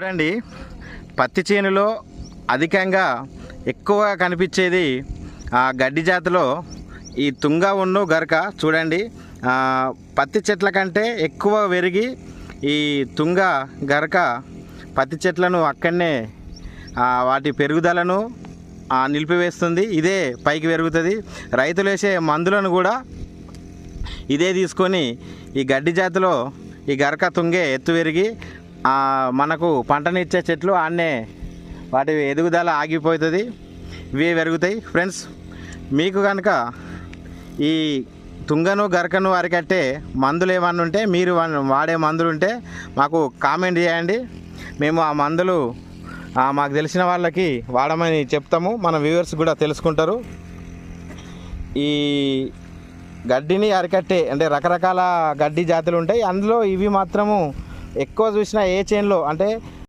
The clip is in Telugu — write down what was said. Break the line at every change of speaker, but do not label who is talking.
చూడండి పత్తి చేనులో అధికంగా ఎక్కువ కనిపించేది ఆ గడ్డి జాతిలో ఈ తుంగ ఉన్ను గరక చూడండి. పత్తి చెట్ల కంటే ఎక్కువ పెరిగి ఈ తుంగ గరక పత్తి చెట్లను అక్కడనే వాటి పెరుగుదలను నిలిపివేస్తుంది. ఇదే పైకి పెరుగుతుంది. రైతులు వేసే మందులను కూడా ఇదే తీసుకొని ఈ గడ్డి జాతిలో ఈ గరక తుంగే ఎత్తు పెరిగి మనకు పంటనిచ్చే చెట్లు ఆడనే వాటి ఎదుగుదల ఆగిపోతుంది. ఇవే పెరుగుతాయి. ఫ్రెండ్స్ మీకు కనుక ఈ తుంగను గరకను అరికట్టే మందులు ఏమన్నా ఉంటే మీరు వా- వాడే మందులు ఉంటే మాకు కామెంట్ చేయండి. మేము ఆ మందులు మాకు తెలిసిన వాళ్ళకి వాడమని చెప్తాము. మన వ్యూవర్స్ కూడా తెలుసుకుంటారు. ఈ గడ్డిని అరికట్టే అంటే రకరకాల గడ్డి జాతులు ఉంటాయి. అందులో ఇవి మాత్రము ఎక్కువ చూసిన ఏ చైన్లో అంటే